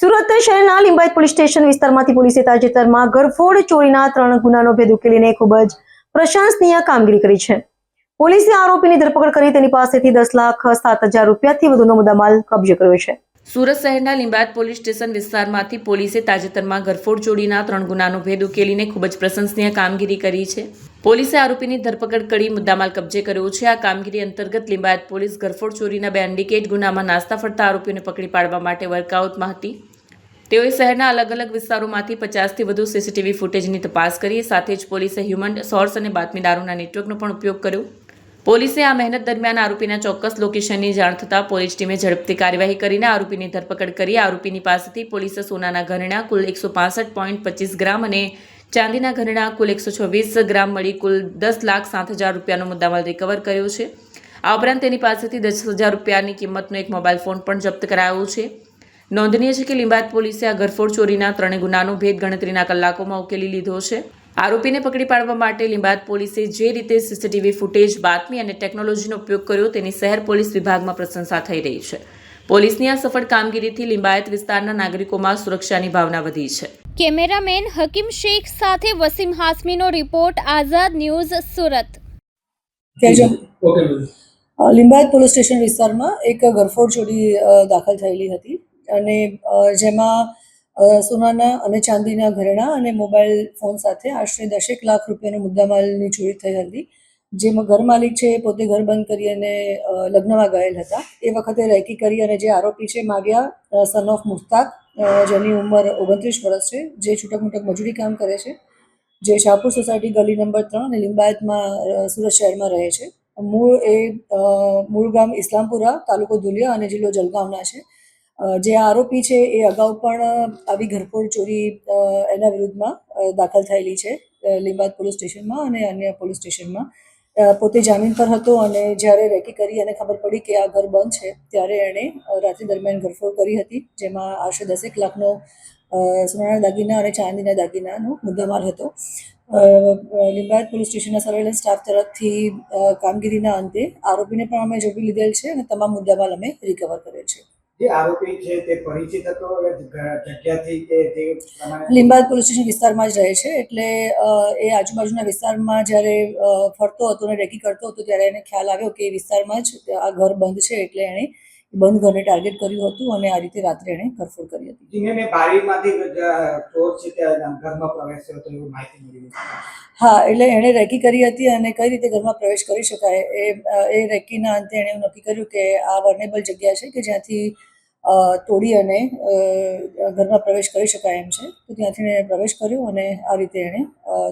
સુરત શહેરના Limbayat police station વિસ્તારમાંથી પોલીસે તાજેતરમાં ગરફોડ ચોરીના ત્રણ ગુનાનો ભેદ ઉકેલીને ખૂબ જ પ્રશંસનીય કામગીરી કરી છે. પોલીસે આરોપીની ધરપકડ કરી તેની પાસેથી દસ લાખ સાત હજાર રૂપિયાથી વધુનો મુદ્દામાલ કબજે કર્યો છે. સુરત શહેરના લિંબાયત પોલીસ સ્ટેશન વિસ્તારમાંથી પોલીસે તાજેતરમાં ગરફોડ ચોરીના ત્રણ ગુનાનો ભેદ ઉકેલીને ખૂબ જ પ્રશંસનીય કામગીરી કરી છે. પોલીસે આરોપીની ધરપકડ કરી મુદ્દામાલ કબજે કર્યો છે. આ કામગીરી અંતર્ગત લિંબાયત પોલીસ ઘરફોડ ચોરીના બે ઇન્ડિકેટ ગુનામાં નાસ્તા ફરતા આરોપીઓને પકડી પાડવા માટે વર્કઆઉટમાં હતી. તેઓએ શહેરના અલગ અલગ વિસ્તારોમાંથી પચાસથી વધુ સીસીટીવી ફૂટેજની તપાસ કરી, સાથે જ પોલીસે હ્યુમન સોર્સ અને બાતમીદારોના નેટવર્કનો પણ ઉપયોગ કર્યો. પોલીસે આ મહેનત દરમિયાન આરોપીના ચોક્કસ લોકેશનની જાણ થતાં પોલીસ ટીમે ઝડપથી કાર્યવાહી કરીને આરોપીની ધરપકડ કરી. આરોપીની પાસેથી પોલીસે સોનાના ઘરેણા કુલ એકસો પાસઠ પોઈન્ટ પચીસ ગ્રામ અને ચાંદીના ઘરેણા કુલ એકસો છવ્વીસ ગ્રામ મળી કુલ દસ લાખ સાત હજાર રૂપિયાનો મુદ્દામાલ રિકવર કર્યો છે. આ ઉપરાંત તેની પાસેથી દસ હજાર રૂપિયાની કિંમતનો એક મોબાઈલ ફોન પણ જપ્ત કરાયો છે. નોંધનીય છે કે લીંબાયત પોલીસે આ ઘરફોડ ચોરીના ત્રણેય ગુનાનો ભેદ ગણતરીના કલાકોમાં ઉકેલી લીધો છે. આરોપીને પકડી પાડવા માટે લીંબાયત પોલીસે જે રીતે સીસીટીવી ફૂટેજ, બાતમી અને ટેકનોલોજીનો ઉપયોગ કર્યો તેની શહેર પોલીસ વિભાગમાં પ્રશંસા થઈ રહી છે. પોલીસની આ સફળ કામગીરીથી લીંબાયત વિસ્તારના નાગરિકોમાં સુરક્ષાની ભાવના વધી છે. કેમેરામેન હકીમ શેખ સાથે Wasim હાસમીનો report Azad news Surat. Limbayat police station વિસ્તારમાં એક ગરફોડ ચોરી દાખલ થયેલી હતી. અને જેમાં સોનાના અને ચાંદીના ઘરેણાં અને મોબાઈલ ફોન સાથે આશરે દસેક લાખ રૂપિયાનો મુદ્દામાલની ચોરી થઈ હતી. જેમાં ઘર માલિક છે એ પોતે ઘર બંધ કરી અને લગ્નમાં ગયેલ હતા. એ વખતે રેકી કરી અને જે આરોપી છે માગ્યા સન ઓફ મુસ્તાક જેની ઉંમર ઓગણત્રીસ વર્ષ છે, જે છૂટક મૂટક મજૂરી કામ કરે છે, જે શાહપુર સોસાયટી ગલી નંબર ત્રણ અને લિંબાયતમાં સુરત શહેરમાં રહે છે. મૂળ એ મૂળ ગામ ઇસ્લામપુરા, તાલુકો ધુલિયા અને જિલ્લો જલગાંવના છે. જે આરોપી છે એ અગાઉ પણ આવી ઘરફોડ ચોરી એના વિરુદ્ધમાં દાખલ થયેલી છે લિંબાયત પોલીસ સ્ટેશનમાં અને અન્ય પોલીસ સ્ટેશનમાં. પોતે જામીન પર હતો અને જ્યારે રેકી કરી અને ખબર પડી કે આ ઘર બંધ છે, ત્યારે એણે રાત્રિ દરમિયાન ઘરફોડ કરી હતી, જેમાં આશરે દસેક લાખનો સોનાના દાગીના અને ચાંદીના દાગીનાનો મુદ્દામાલ હતો. લિંબાયત પોલીસ સ્ટેશનના સર્વેલન્સ સ્ટાફ તરફથી કામગીરીના અંતે આરોપીને પણ અમે ઝડપી લીધેલ છે અને તમામ મુદ્દામાલ અમે રિકવર કરેલ છે. જે આરોપી છે તે પરિચિત હતો જગ્યાથી કે તે પ્રમાણે પોલીસ સ્ટેશન વિસ્તારમાં જ રહે છે એટલે એ આજુબાજુના વિસ્તારમાં જ્યારે ફરતો હતો અને રેકી કરતો હતો ત્યારે એને ખ્યાલ આવ્યો કે એ વિસ્તારમાં જ આ ઘર બંધ છે એટલે એણે બંધ ઘરને ટાર્ગેટ કર્યું હતું અને આ રીતે રાત્રે એણે ઘરફોડ કરી હતી. જીને બારીમાંથી ચોર છે તે ઘરમાં પ્રવેશ્યો હતો એવી માહિતી મળી હા એટલે એણે રેકી કરી હતી અને કઈ રીતે ઘરમાં પ્રવેશ કરી શકાય એ એ રેકીના અંતે એણે નક્કી કર્યું કે આ વર્નેબલ જગ્યા છે કે જ્યાંથી તોડી અને ઘરમાં પ્રવેશ કરી શકાય એમ છે. તો ત્યાંથી એણે પ્રવેશ કર્યો અને આ રીતે એણે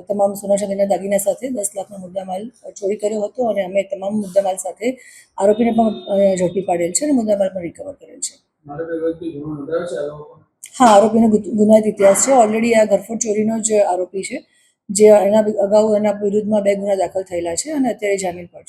તમામ સોના ચાંદીના દાગીના સાથે દસ લાખનો મુદ્દામાલ ચોરી કર્યો હતો અને અમે તમામ મુદ્દામાલ સાથે આરોપીને પણ ઝડપી પાડેલ છે અને મુદ્દામાલ પણ રિકવર કરેલ છે. હા આરોપીનો ગુનાહિત ઇતિહાસ છે. ઓલરેડી આ ઘરફોડ ચોરીનો જ આરોપી છે જે એના અગાઉ એના વિરુદ્ધમાં બે ગુના દાખલ થયેલા છે અને અત્યારે જામીન પર છે